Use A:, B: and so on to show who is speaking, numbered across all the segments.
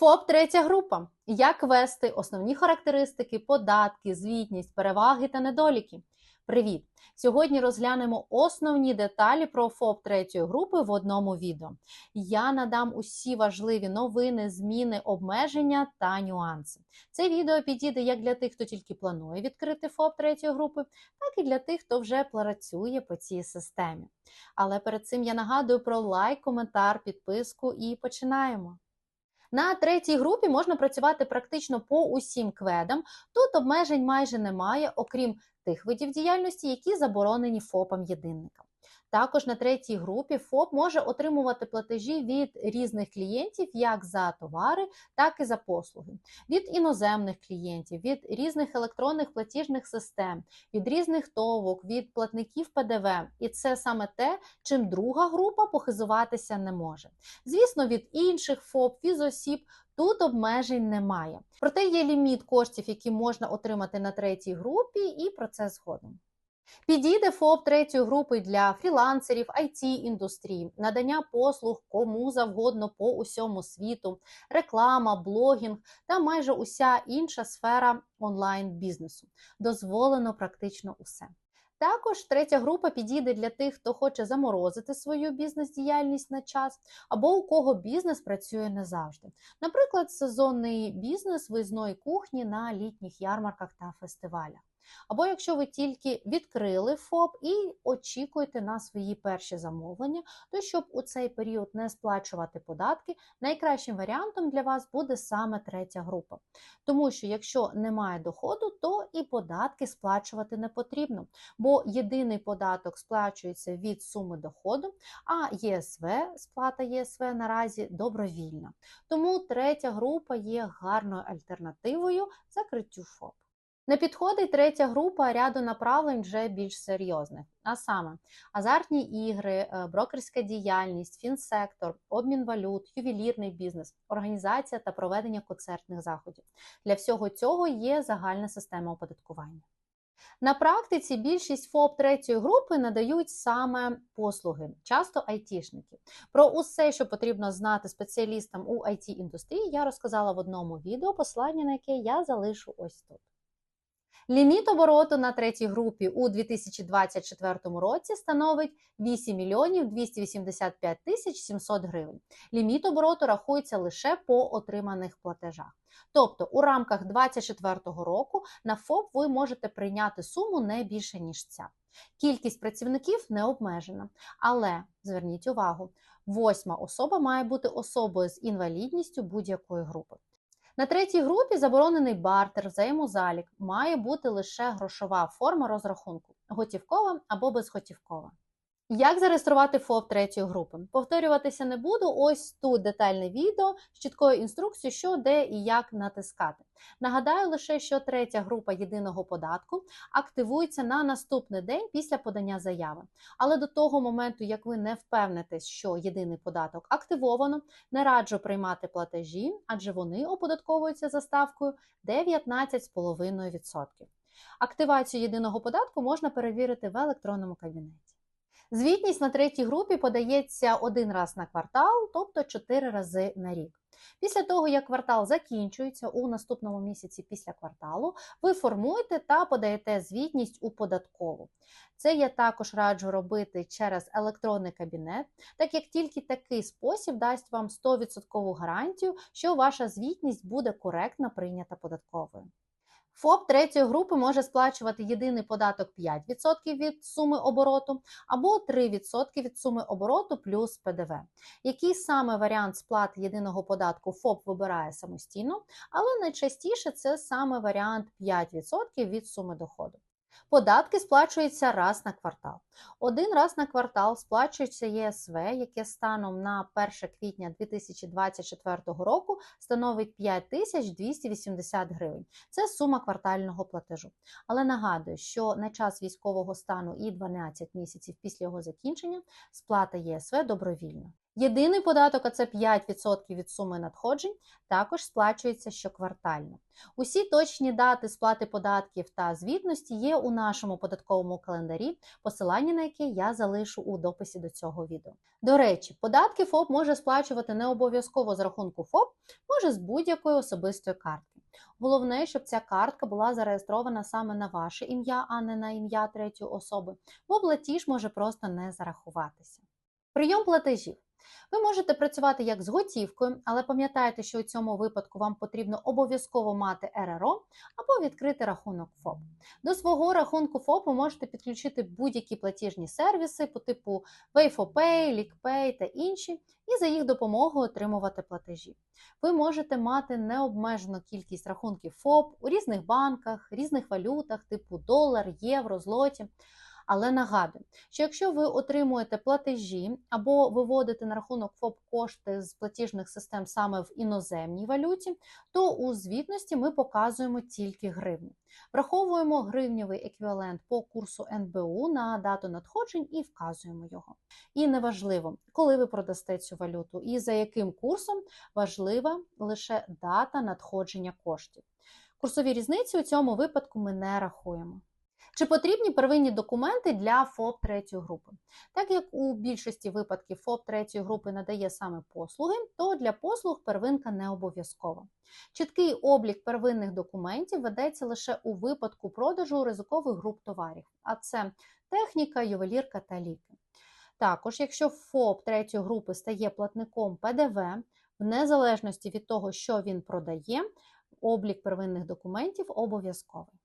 A: ФОП третя група. Як вести основні характеристики, податки, звітність, переваги та недоліки. Привіт! Сьогодні розглянемо основні деталі про ФОП третьої групи в одному відео. Я надам усі важливі новини, зміни, обмеження та нюанси. Це відео підійде як для тих, хто тільки планує відкрити ФОП третьої групи, так і для тих, хто вже працює по цій системі. Але перед цим я нагадую про лайк, коментар, підписку і починаємо. На третій групі можна працювати практично по усім кведам. Тут обмежень майже немає, окрім тих видів діяльності, які заборонені ФОПам єдинникам. Також на третій групі ФОП може отримувати платежі від різних клієнтів як за товари, так і за послуги, від іноземних клієнтів, від різних електронних платіжних систем, від різних товок, від платників ПДВ. І це саме те, чим друга група похизуватися не може. Звісно, від інших ФОП, фізосіб Тут обмежень немає. Проте є ліміт коштів, які можна отримати на третій групі, і про це згодом. Підійде ФОП третьої групи для фрілансерів, it індустрії, надання послуг кому завгодно по усьому світу, реклама, блогінг та майже уся інша сфера онлайн-бізнесу. Дозволено практично усе. Також третя група підійде для тих, хто хоче заморозити свою бізнес-діяльність на час, або у кого бізнес працює не завжди. Наприклад, сезонний бізнес виїзної кухні на літніх ярмарках та фестивалях. Або якщо ви тільки відкрили ФОП і очікуєте на свої перші замовлення, то щоб у цей період не сплачувати податки, найкращим варіантом для вас буде саме третя група. Тому що якщо немає доходу, то і податки сплачувати не потрібно, бо єдиний податок сплачується від суми доходу, а ЄСВ, сплата ЄСВ наразі добровільна. Тому третя група є гарною альтернативою закриттю ФОП. Не підходить третя група ряду направлень вже більш серйозних, а саме азартні ігри, е, брокерська діяльність, фінсектор, обмін валют, ювелірний бізнес, організація та проведення концертних заходів. Для всього цього є загальна система оподаткування. На практиці більшість ФОП третьої групи надають саме послуги, часто айтішники. Про усе, що потрібно знати спеціалістам у it індустрії, я розказала в одному відео, послання на яке я залишу ось тут. Ліміт обороту на третій групі у 2024 році становить 8 мільйонів 285 тисяч 700 гривень. Ліміт обороту рахується лише по отриманих платежах. Тобто у рамках 2024 року на ФОП ви можете прийняти суму не більше, ніж ця. Кількість працівників не обмежена. Але зверніть увагу, восьма особа має бути особою з інвалідністю будь-якої групи. На третій групі заборонений бартер, взаємозалік, має бути лише грошова форма розрахунку готівкова або безготівкова. Як зареєструвати ФОП третьої групи? Повторюватися не буду. Ось тут детальне відео з чіткою інструкцією, що де і як натискати. Нагадаю лише, що третя група єдиного податку активується на наступний день після подання заяви. Але до того моменту, як ви не впевнитесь, що єдиний податок активовано, не раджу приймати платежі, адже вони оподатковуються за ставкою 19,5%. Активацію єдиного податку можна перевірити в електронному кабінеті. Звітність на третій групі подається один раз на квартал, тобто 4 рази на рік. Після того, як квартал закінчується у наступному місяці після кварталу, ви формуєте та подаєте звітність у податкову. Це я також раджу робити через електронний кабінет, так як тільки такий спосіб дасть вам 100% гарантію, що ваша звітність буде коректно прийнята податковою. ФОП третьої групи може сплачувати єдиний податок 5% від суми обороту або 3% від суми обороту плюс ПДВ. Який саме варіант сплати єдиного податку ФОП вибирає самостійно, але найчастіше це саме варіант 5% від суми доходу. Податки сплачуються раз на квартал. Один раз на квартал сплачується ЄСВ, яке станом на 1 квітня 2024 року становить 5280 гривень. Це сума квартального платежу. Але нагадую, що на час військового стану і 12 місяців після його закінчення сплата ЄСВ добровільна. Єдиний податок, а це 5% від суми надходжень, також сплачується щоквартально. Усі точні дати сплати податків та звітності є у нашому податковому календарі, посилання на яке я залишу у дописі до цього відео. До речі, податки ФОП може сплачувати не обов'язково з рахунку ФОП, може з будь-якої особистої картки. Головне, щоб ця картка була зареєстрована саме на ваше ім'я, а не на ім'я третьої особи, бо платіж може просто не зарахуватися. Прийом платежів. Ви можете працювати як з готівкою, але пам'ятайте, що у цьому випадку вам потрібно обов'язково мати РРО або відкрити рахунок ФОП. До свого рахунку ФОП ви можете підключити будь-які платіжні сервіси по типу WayFoPay, LickPay та інші, і за їх допомогою отримувати платежі. Ви можете мати необмежену кількість рахунків ФОП у різних банках, різних валютах, типу долар, євро, злоті. Але нагадую, що якщо ви отримуєте платежі або виводите на рахунок ФОП кошти з платіжних систем саме в іноземній валюті, то у звітності ми показуємо тільки гривні. Враховуємо гривневий еквівалент по курсу НБУ на дату надходжень і вказуємо його. І неважливо, коли ви продасте цю валюту і за яким курсом важлива лише дата надходження коштів. Курсові різниці у цьому випадку ми не рахуємо. Чи потрібні первинні документи для ФОП третьої групи? Так як у більшості випадків ФОП третьої групи надає саме послуги, то для послуг первинка не обов'язкова. Чіткий облік первинних документів ведеться лише у випадку продажу ризикових груп товарів, а це техніка, ювелірка та ліки. Також, якщо ФОП третьої групи стає платником ПДВ, в незалежності від того, що він продає, облік первинних документів обов'язковий.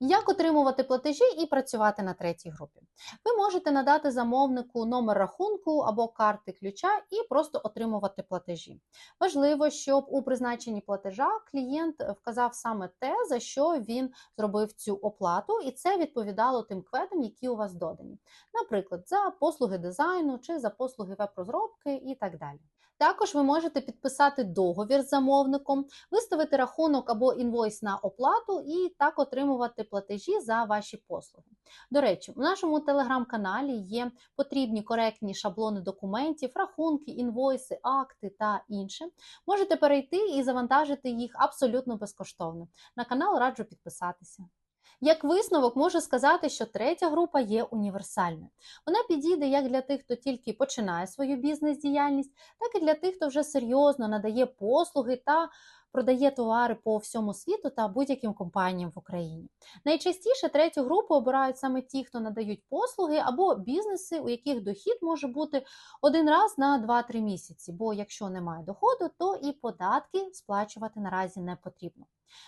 A: Як отримувати платежі і працювати на третій групі? Ви можете надати замовнику номер рахунку або карти ключа і просто отримувати платежі. Важливо, щоб у призначенні платежа клієнт вказав саме те, за що він зробив цю оплату, і це відповідало тим кведам, які у вас додані. Наприклад, за послуги дизайну чи за послуги веб-розробки і так далі. Також ви можете підписати договір з замовником, виставити рахунок або інвойс на оплату і так отримувати платежі за ваші послуги. До речі, у нашому телеграм-каналі є потрібні коректні шаблони документів, рахунки, інвойси, акти та інше. Можете перейти і завантажити їх абсолютно безкоштовно. На канал раджу підписатися. Як висновок можу сказати, що третя група є універсальною. Вона підійде як для тих, хто тільки починає свою бізнес-діяльність, так і для тих, хто вже серйозно надає послуги та продає товари по всьому світу та будь-яким компаніям в Україні. Найчастіше третю групу обирають саме ті, хто надають послуги або бізнеси, у яких дохід може бути один раз на 2-3 місяці. Бо якщо немає доходу, то і податки сплачувати наразі не потрібно.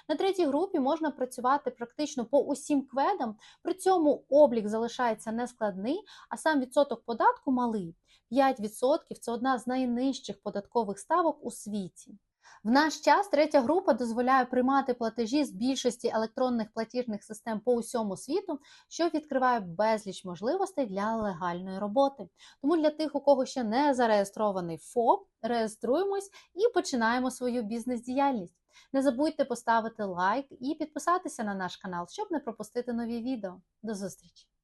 A: На третій групі можна працювати практично по усім кведам, при цьому облік залишається нескладний, а сам відсоток податку малий. 5% це одна з найнижчих податкових ставок у світі. В наш час третя група дозволяє приймати платежі з більшості електронних платіжних систем по усьому світу, що відкриває безліч можливостей для легальної роботи. Тому для тих, у кого ще не зареєстрований ФОП, реєструємось і починаємо свою бізнес-діяльність. Не забудьте поставити лайк і підписатися на наш канал, щоб не пропустити нові відео. До зустрічі!